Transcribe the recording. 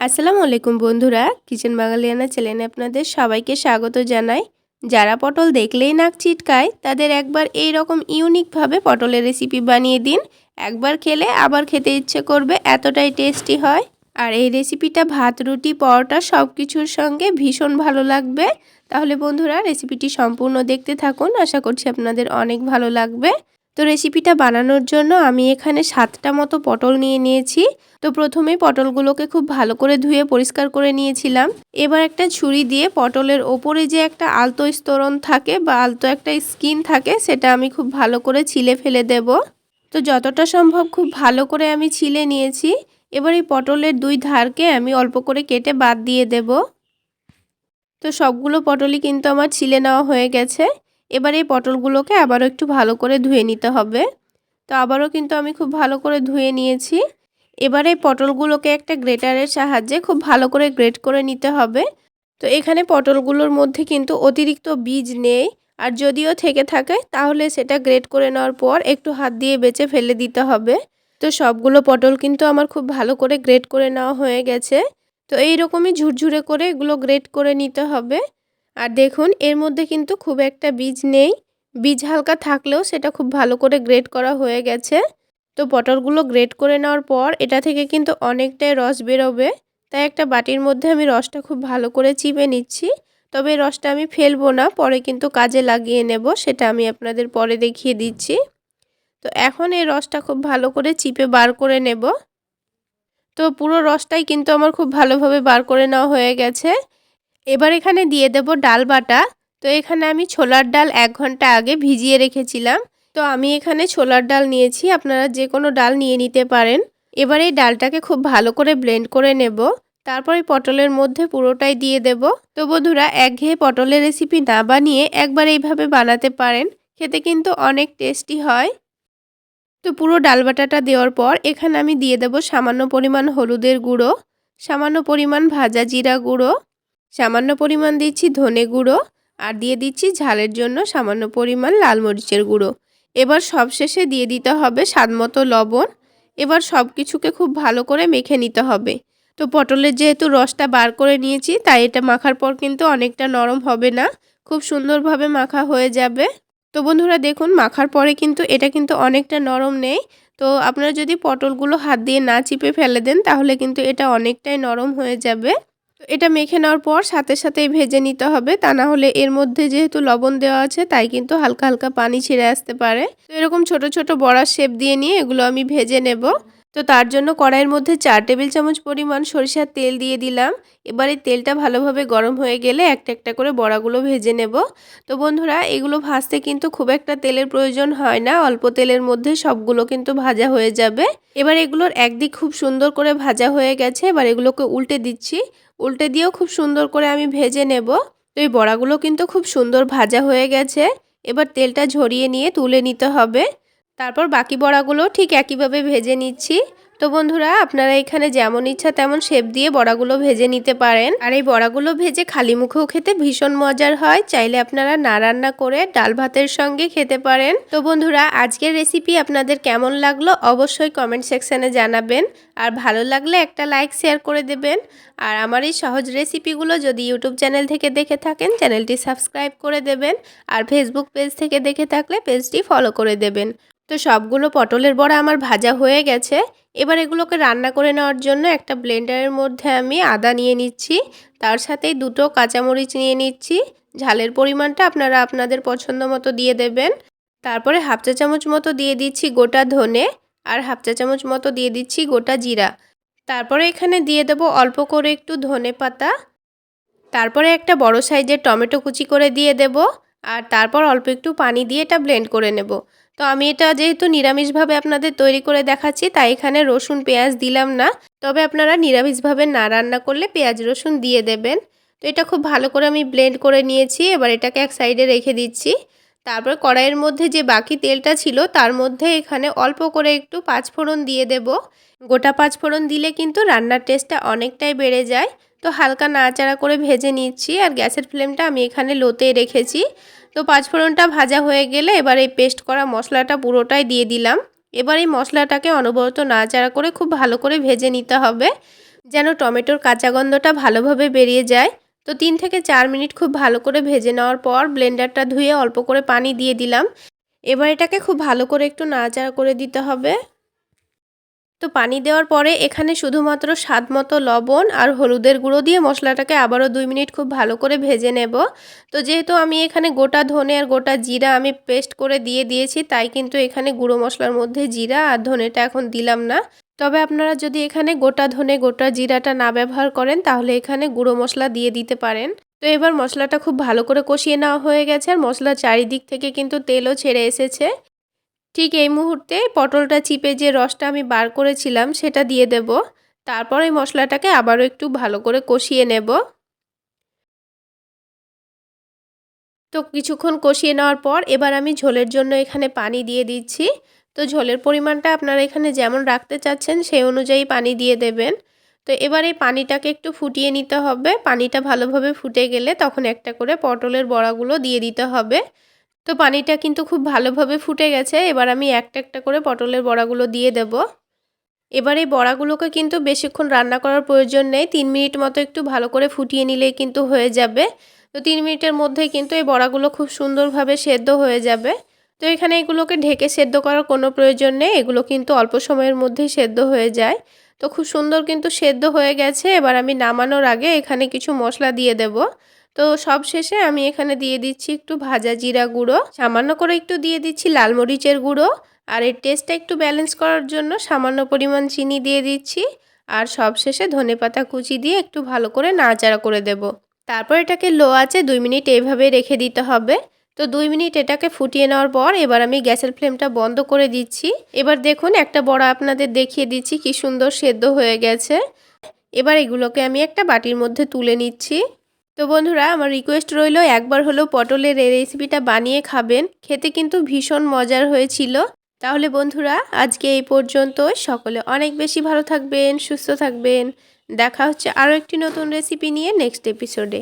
আসসালামু আলাইকুম বন্ধুরা, কিচেন বাঙালিয়ানা চ্যানেলে আপনাদের সবাইকে স্বাগত জানাই। যারা পটল দেখলেই নাক চিটকায় তাদের একবার এই রকম ইউনিকভাবে পটলের রেসিপি বানিয়ে দিন। একবার খেলে আবার খেতে ইচ্ছে করবে, এতটাই টেস্টি হয়। আর এই রেসিপিটা ভাত, রুটি, পরোটা সব কিছুর সঙ্গে ভীষণ ভালো লাগবে। তাহলে বন্ধুরা, রেসিপিটি সম্পূর্ণ দেখতে থাকুন, আশা করছি আপনাদের অনেক ভালো লাগবে। তো রেসিপিটা বানানোর জন্য আমি এখানে সাতটা মতো পটল নিয়ে নিয়েছি। তো প্রথমেই পটলগুলোকে খুব ভালো করে ধুয়ে পরিষ্কার করে নিয়েছিলাম। এবার একটা ছুরি দিয়ে পটলের ওপরে যে একটা আলতো স্তরণ থাকে বা আলতো একটা স্কিন থাকে, সেটা আমি খুব ভালো করে ছিলে ফেলে দেব। তো যতটা সম্ভব খুব ভালো করে আমি ছিলে নিয়েছি। এবার এই পটলের দুই ধারকে আমি অল্প করে কেটে বাদ দিয়ে দেব। তো সবগুলো পটলই কিন্তু আমার ছিলে নেওয়া হয়ে গেছে। এবার এই পটলগুলোকে আবারও একটু ভালো করে ধুয়ে নিতে হবে। তো আবারও কিন্তু আমি খুব ভালো করে ধুয়ে নিয়েছি। এবার এই পটলগুলোকে একটা গ্রেটারের সাহায্যে খুব ভালো করে গ্রেট করে নিতে হবে। তো এখানে পটলগুলোর মধ্যে কিন্তু অতিরিক্ত বীজ নেই। আর যদিও থেকে থাকে, তাহলে সেটা গ্রেট করে নেওয়ার পর একটু হাত দিয়ে বেছে ফেলে দিতে হবে। তো সবগুলো পটল কিন্তু আমার খুব ভালো করে গ্রেট করে নেওয়া হয়ে গেছে। তো এই রকমই ঝুরঝুরে করে এগুলো গ্রেট করে নিতে হবে। আর দেখুন, এর মধ্যে কিন্তু খুব একটা বীজ নেই। বীজ হালকা থাকলেও সেটা খুব ভালো করে গ্রেট করা হয়ে গেছে। তো পটলগুলো গ্রেট করে নেওয়ার পর এটা থেকে কিন্তু অনেকটাই রস বেরোবে। তাই একটা বাটির মধ্যে আমি রসটা খুব ভালো করে চিপে নিচ্ছি। তবে রসটা আমি ফেলব না, পরে কিন্তু কাজে লাগিয়ে নেব, সেটা আমি আপনাদের পরে দেখিয়ে দিচ্ছি। তো এখন এই রসটা খুব ভালো করে চিপে বার করে নেব। তো পুরো রসটাই কিন্তু আমার খুব ভালোভাবে বার করে নেওয়া হয়ে গেছে। এবার এখানে দিয়ে দেব ডাল বাটা। তো এখানে আমি ছোলার ডাল এক ঘণ্টা আগে ভিজিয়ে রেখেছিলাম। তো আমি এখানে ছোলার ডাল নিয়েছি, আপনারা যে কোনো ডাল নিয়ে নিতে পারেন। এবার এই ডালটাকে খুব ভালো করে ব্লেন্ড করে নেব। তারপর পটলের মধ্যে পুরোটাই দিয়ে দেব। তো বন্ধুরা, একঘেয়ে পটলের রেসিপি না বানিয়ে একবার এইভাবে বানাতে পারেন, খেতে কিন্তু অনেক টেস্টি হয়। তো পুরো ডাল বাটাটা দেওয়ার পর এখানে আমি দিয়ে দেব সামান্য পরিমাণ হলুদের গুঁড়ো, সামান্য পরিমাণ ভাজা জিরা গুঁড়ো। সামান্য পরিমাণ দিচ্ছি ধনে গুঁড়ো আর দিয়ে দিচ্ছি ঝালের জন্য সামান্য পরিমাণ লাল মরিচের গুঁড়ো। এবার সবশেষে দিয়ে দিতে হবে স্বাদমতো লবণ। এবার সব কিছুকে খুব ভালো করে মেখে নিতে হবে। তো পটলের যেহেতু রসটা বার করে নিয়েছি, তাই এটা মাখার পর কিন্তু অনেকটা নরম হবে না। খুব সুন্দরভাবে মাখা হয়ে যাবে। তো বন্ধুরা দেখুন, মাখার পরে কিন্তু এটা কিন্তু অনেকটা নরম নেই। তো আপনারা যদি পটলগুলো হাত দিয়ে না চিপে ফেলে দেন, তাহলে কিন্তু এটা অনেকটাই নরম হয়ে যাবে। তো এটা মেখে নেওয়ার পর সাথে সাথেই ভেজে নিতে হবে। তা না হলে এর মধ্যে যেহেতু লবণ দেওয়া আছে, তাই কিন্তু হালকা হালকা পানি ছিঁড়ে আসতে পারে। তো এরকম ছোট ছোট বড়ার শেপ দিয়ে নিয়ে এগুলো আমি ভেজে নেব। তো তার জন্য কড়াইয়ের মধ্যে চার টেবিল চামচ পরিমাণ সরিষার তেল দিয়ে দিলাম। এবার এই তেলটা ভালোভাবে গরম হয়ে গেলে একটা একটা করে বড়াগুলো ভেজে নেব। তো বন্ধুরা, এগুলো ভাজতে কিন্তু খুব একটা তেলের প্রয়োজন হয় না, অল্প তেলের মধ্যে সবগুলো কিন্তু ভাজা হয়ে যাবে। এবার এগুলোর একদিক খুব সুন্দর করে ভাজা হয়ে গেছে, এবার এগুলোকে উল্টে দিচ্ছি। উল্টে দিয়েও খুব সুন্দর করে আমি ভেজে নেব। তো এই বড়াগুলো কিন্তু খুব সুন্দর ভাজা হয়ে গেছে। এবার তেলটা ঝরিয়ে নিয়ে তুলে নিতে হবে। তারপর বাকি বড়াগুলো ঠিক একইভাবে ভেজে নিচ্ছি। তো বন্ধুরা, আপনারা এখানে যেমন ইচ্ছা তেমন শেপ দিয়ে বড়াগুলো ভেজে নিতে পারেন। আর এই বড়াগুলো ভেজে খালি মুখেও খেতে ভীষণ মজার হয়। চাইলে আপনারা না রান্না করে ডাল ভাতের সঙ্গে খেতে পারেন। তো বন্ধুরা, আজকের রেসিপি আপনাদের কেমন লাগল অবশ্যই কমেন্ট সেকশানে জানাবেন। আর ভালো লাগলে একটা লাইক শেয়ার করে দেবেন। আর আমার এই সহজ রেসিপিগুলো যদি ইউটিউব চ্যানেল থেকে দেখে থাকেন চ্যানেলটি সাবস্ক্রাইব করে দেবেন। আর ফেসবুক পেজ থেকে দেখে থাকলে পেজটি ফলো করে দেবেন। তো সবগুলো পটলের বড়া আমার ভাজা হয়ে গেছে। এবার এগুলোকে রান্না করে নেওয়ার জন্য একটা ব্লেন্ডারের মধ্যে আমি আদা নিয়ে নিচ্ছি। তার সাথেই দুটো কাঁচামরিচ নিয়ে নিচ্ছি। ঝালের পরিমাণটা আপনারা আপনাদের পছন্দ মতো দিয়ে দেবেন। তারপরে হাফ চা চামচ মতো দিয়ে দিচ্ছি গোটা ধনে আর হাফ চা চামচ মতো দিয়ে দিচ্ছি গোটা জিরা। তারপরে এখানে দিয়ে দেবো অল্প করে একটু ধনে পাতা। তারপরে একটা বড় সাইজের টমেটো কুচি করে দিয়ে দেব। আর তারপর অল্প একটু পানি দিয়ে এটা ব্লেন্ড করে নেব। তো আমি এটা যেহেতু নিরামিষভাবে আপনাদের তৈরি করে দেখাচ্ছি, তাই এখানে রসুন, পেঁয়াজ দিলাম না। তবে আপনারা নিরামিষভাবে না রান্না করলে পেঁয়াজ, রসুন দিয়ে দেবেন। তো এটা খুব ভালো করে আমি ব্লেন্ড করে নিয়েছি, এবার এটাকে এক সাইডে রেখে দিচ্ছি। তারপর কড়াইয়ের মধ্যে যে বাকি তেলটা ছিল, তার মধ্যে এখানে অল্প করে একটু পাঁচফোড়ন দিয়ে দেব। গোটা পাঁচফোড়ন দিলে কিন্তু রান্নার টেস্টটা অনেকটাই বেড়ে যায়। তো হালকা নাড়াচাড়া করে ভেজে নিচ্ছি, আর গ্যাসের ফ্লেমটা আমি এখানে লোতে রেখেছি। তো পাঁচফোড়নটা ভাজা হয়ে গেলে এবার এই পেস্ট করা মশলাটা পুরোটাই দিয়ে দিলাম। এবার এই মশলাটাকে অনবরত নাড়াচাড়া করে খুব ভালো করে ভেজে নিতে হবে, যেন টমেটোর কাঁচা গন্ধটা ভালোভাবে বেরিয়ে যায়। তো তিন থেকে চার মিনিট খুব ভালো করে ভেজে নেওয়ার পর ব্লেন্ডারটা ধুয়ে অল্প করে পানি দিয়ে দিলাম। এবার এটাকে খুব ভালো করে একটু নাড়াচাড়া করে দিতে হবে। তো পানি দেওয়ার পরে এখানে শুধুমাত্র স্বাদ মতো লবণ আর হলুদের গুঁড়ো দিয়ে মশলাটাকে আবারও দুই মিনিট খুব ভালো করে ভেজে নেব। তো যেহেতু আমি এখানে গোটা ধনে আর গোটা জিরা আমি পেস্ট করে দিয়ে দিয়েছি, তাই কিন্তু এখানে গুঁড়ো মশলার মধ্যে জিরা আর ধনেটা এখন দিলাম না। তবে আপনারা যদি এখানে গোটা ধনে, গোটা জিরাটা না ব্যবহার করেন, তাহলে এখানে গুঁড়ো মশলা দিয়ে দিতে পারেন। তো এবার মশলাটা খুব ভালো করে কষিয়ে নেওয়া হয়ে গেছে, আর মশলা চারিদিক থেকে কিন্তু তেলও ছেড়ে এসেছে। ঠিক এই মুহূর্তে পটলটা চিপে যে রসটা আমি বার করেছিলাম সেটা দিয়ে দেব। তারপর এই মশলাটাকে আবারও একটু ভালো করে কষিয়ে নেব। তো কিছুক্ষণ কষিয়ে নেওয়ার পর এবার আমি ঝোলের জন্য এখানে পানি দিয়ে দিচ্ছি। তো ঝোলের পরিমাণটা আপনারা এখানে যেমন রাখতে চাচ্ছেন সেই অনুযায়ী পানি দিয়ে দেবেন। তো এবার এই পানিটাকে একটু ফুটিয়ে নিতে হবে। পানিটা ভালোভাবে ফুটে গেলে তখন একটা করে পটলের বড়াগুলো দিয়ে দিতে হবে। তো পানিটা কিন্তু খুব ভালোভাবে ফুটে গেছে। এবার আমি একটা একটা করে পটলের বড়াগুলো দিয়ে দেব। এবার এই বড়াগুলোকে কিন্তু বেশিক্ষণ রান্না করার প্রয়োজন নেই। তিন মিনিট মতো একটু ভালো করে ফুটিয়ে নিলেই কিন্তু হয়ে যাবে। তো তিন মিনিটের মধ্যে কিন্তু এই বড়াগুলো খুব সুন্দরভাবে সেদ্ধ হয়ে যাবে। তো এখানে এগুলোকে ঢেকে সেদ্ধ করার কোনো প্রয়োজন নেই। এগুলো কিন্তু অল্প সময়ের মধ্যেই সেদ্ধ হয়ে যায়। তো খুব সুন্দর কিন্তু সেদ্ধ হয়ে গেছে। এবার আমি নামানোর আগে এখানে কিছু মশলা দিয়ে দেব। তো সব শেষে আমি এখানে দিয়ে দিচ্ছি একটু ভাজা জিরা গুঁড়ো। সামান্য করে একটু দিয়ে দিচ্ছি লাল মরিচের গুঁড়ো। আর এর টেস্টটা একটু ব্যালেন্স করার জন্য সামান্য পরিমাণ চিনি দিয়ে দিচ্ছি। আর সব শেষে ধনে পাতা কুচি দিয়ে একটু ভালো করে নাড়াচাড়া করে দেব। তারপর এটাকে লো আছে দুই মিনিট এইভাবে রেখে দিতে হবে। তো দুই মিনিট এটাকে ফুটিয়ে নেওয়ার পর এবার আমি গ্যাসের ফ্লেমটা বন্ধ করে দিচ্ছি। এবার দেখুন একটা বড় আপনাদের দেখিয়ে দিচ্ছি কি সুন্দর সেদ্ধ হয়ে গেছে। এবার এগুলোকে আমি একটা বাটির মধ্যে তুলে নিচ্ছি। তো বন্ধুরা, আমার রিকোয়েস্ট রইল একবার হলো পটলের এই রেসিপিটা বানিয়ে খাবেন। খেতে কিন্তু ভীষণ মজার হয়েছিল। তাহলে বন্ধুরা, আজকে এই পর্যন্ত। সকলে অনেক বেশি ভালো থাকবেন, সুস্থ থাকবেন। দেখা হচ্ছে আরও একটি নতুন রেসিপি নিয়ে নেক্সট এপিসোডে